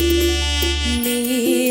มี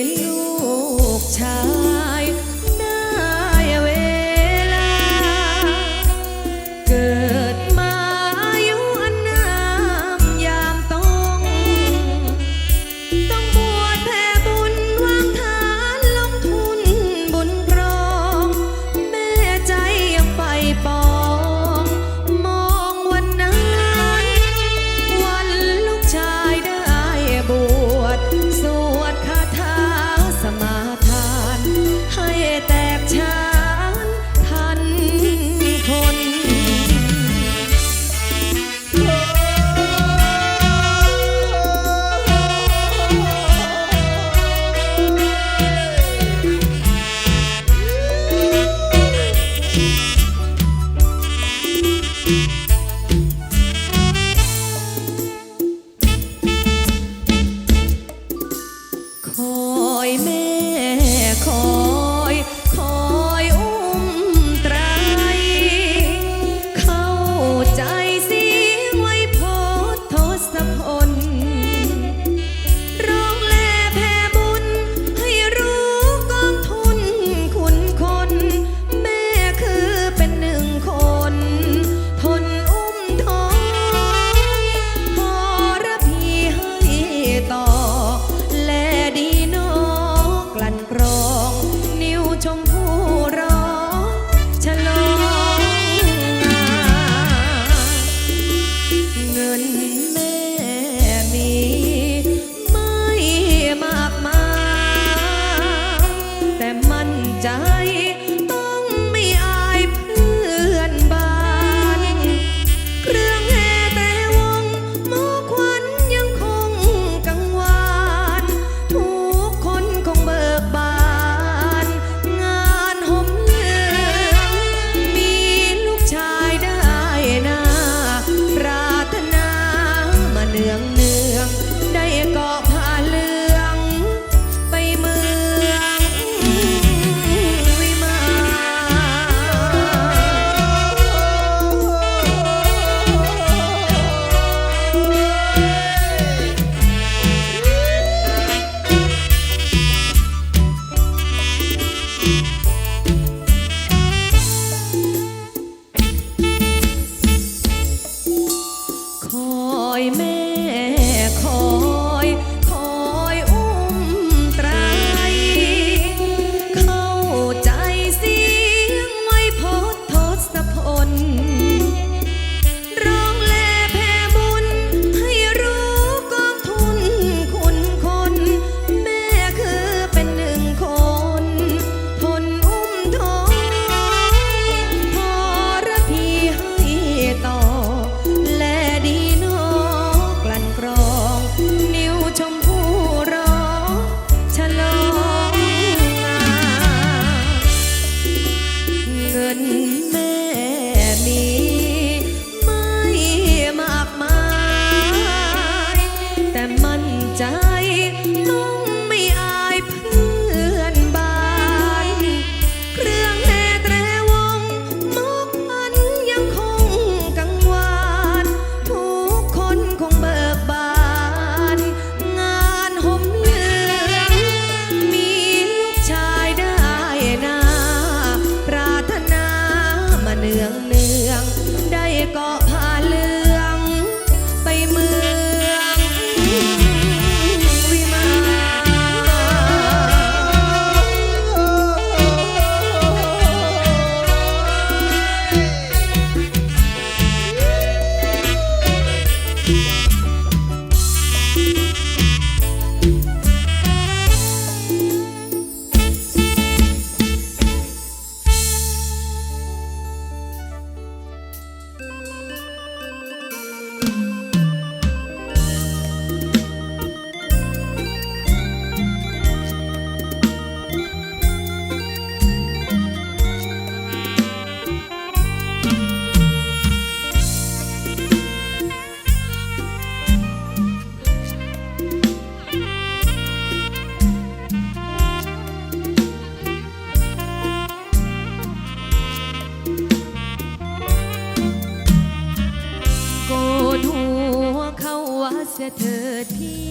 ดพี่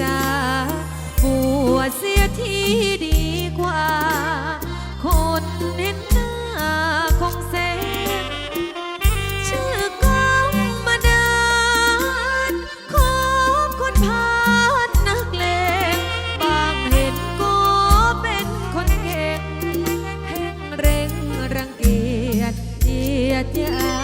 จ้าบวชเสียทีดีกว่า คนเห็นหน้าคงเซ็นชื่อกำมาดานขอบคนพานนักเลงบางเห็นก็เป็นคนเก่งเพ่งเร่งรังเกียจเยียดยา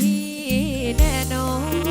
ที่แน่นอน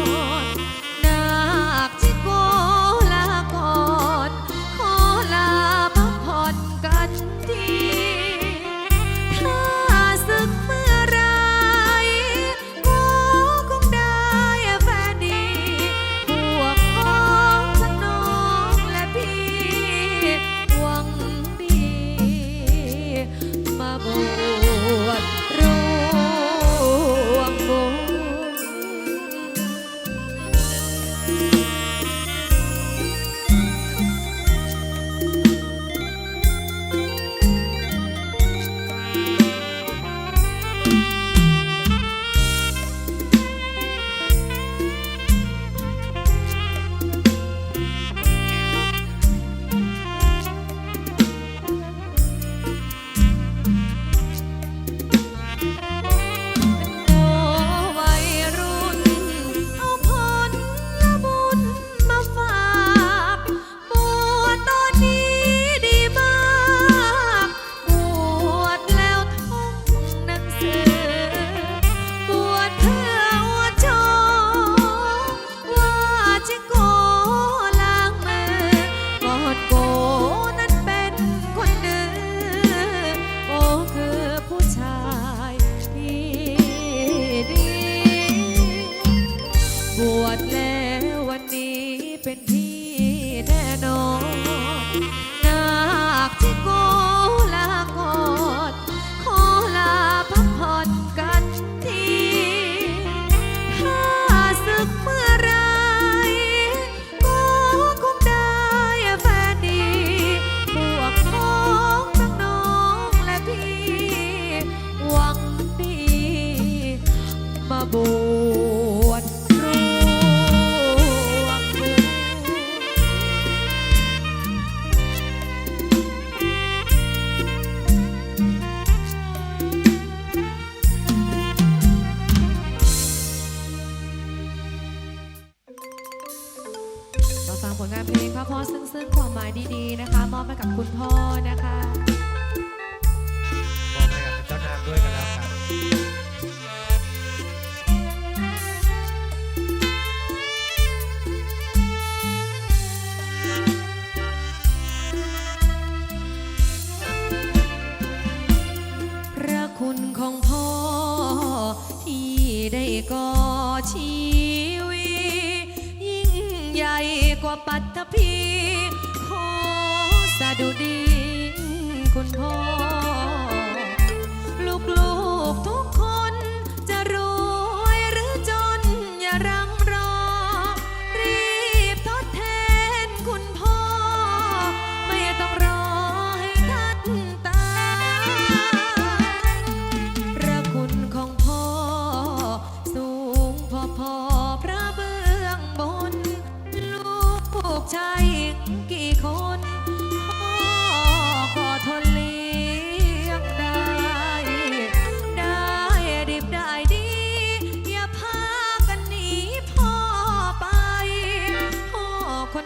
นะคะ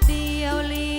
the only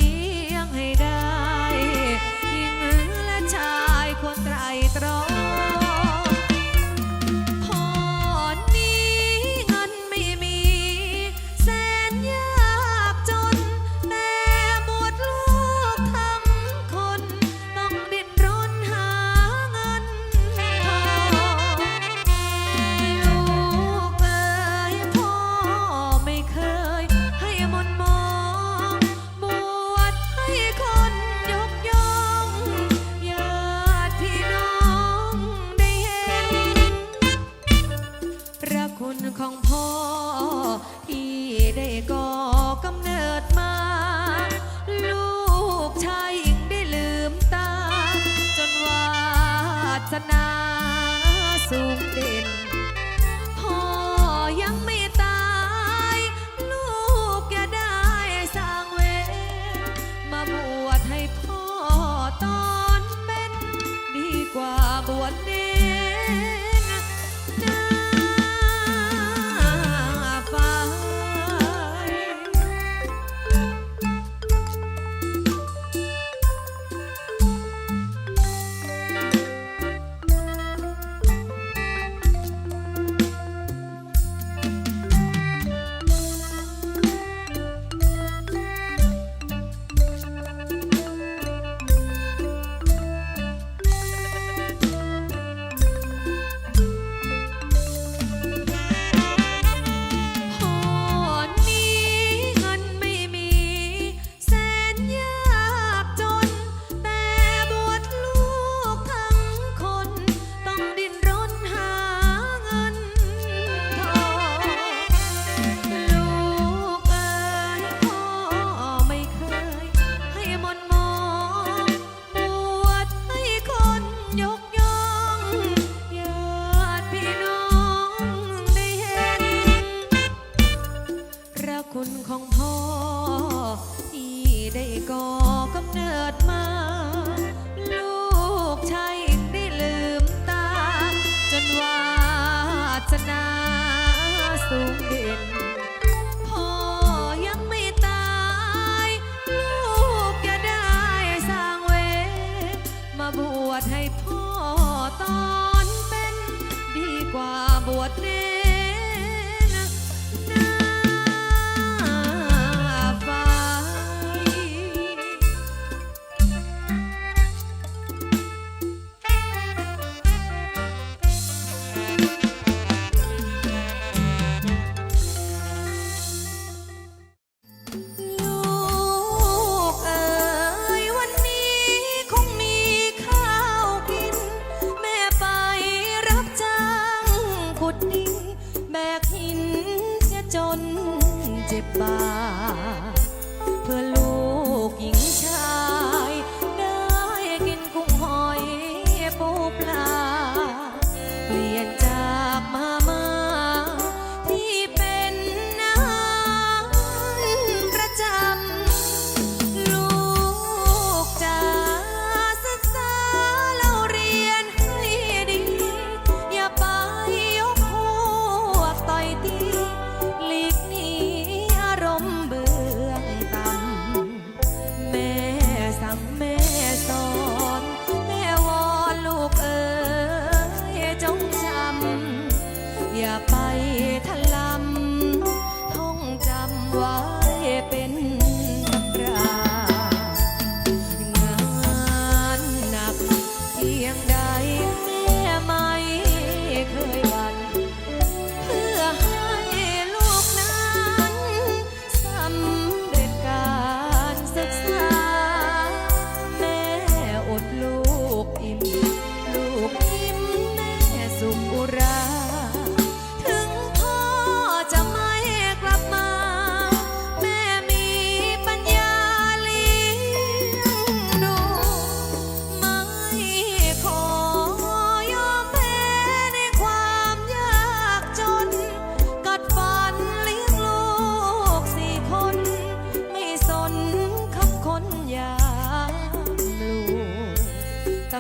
ชให้พ่อตอนเป็น ดีกว่าบวชเน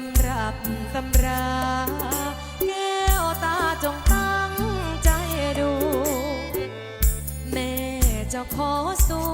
ำรับตำราแก้วตาจงตั้งใจดู แม่จะขอสู้